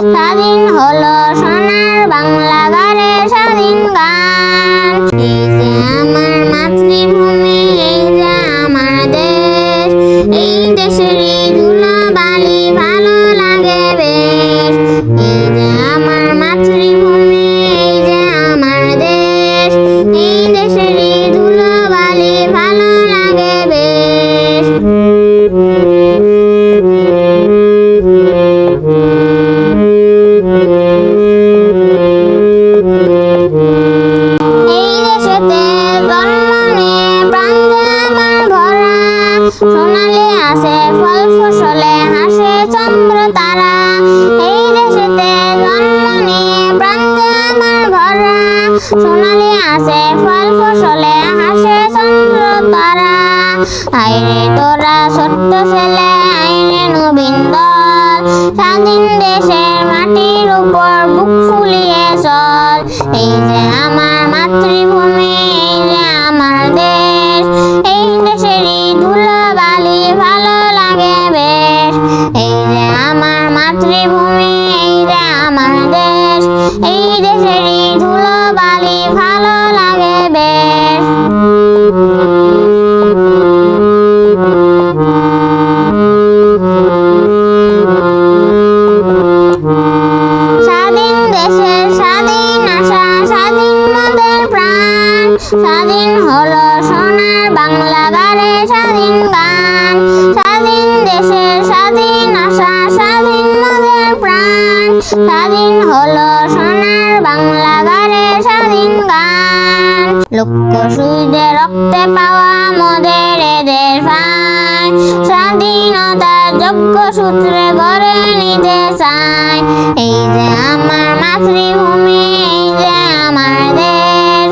স্বাধীন হলো সোনার বাংলা গারে স্বাধীন গান। এই যে আমার মাতৃভূমি, এই যে আমার দেশ, এই দেশেরই সোনালি আছে ফল, ফসলে হাসে চন্দ্র তারা। এই দেশেতে জন্ম নিয়ে ভরা। সোনালি আছে ফল, ফসলে হাসে চন্দ্র তারা। আইরে তোরা ছোট্ট ছেলে, আইরে নবীন দল। স্বাধীন দেশের মাটির উপর বুক ফুলিয়ে চল। এই যে মাতৃভূমি এই দেশ এই দেশেরই স্বাধীন হলো সোনার বাংলা গারে স্বাধীন গান। লক্ষ সুইদে রক্তে পাওয়া মোদের এদের ভাই। স্বাধীনতার যোগ্য সূত্রে গড়ে নিতে চাই। এই যে আমার মাতৃভূমি, এই যে আমার দেশ।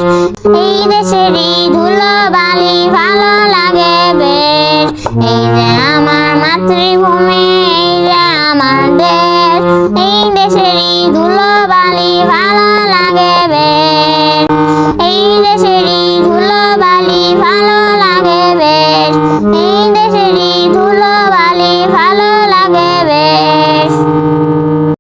এই দেশেরই ধুলো বালি ভালো লাগে বেশ। এই যে আমার মাতৃভূমি, এই যে আমার দেশ। এই ধুলো বালি ভালা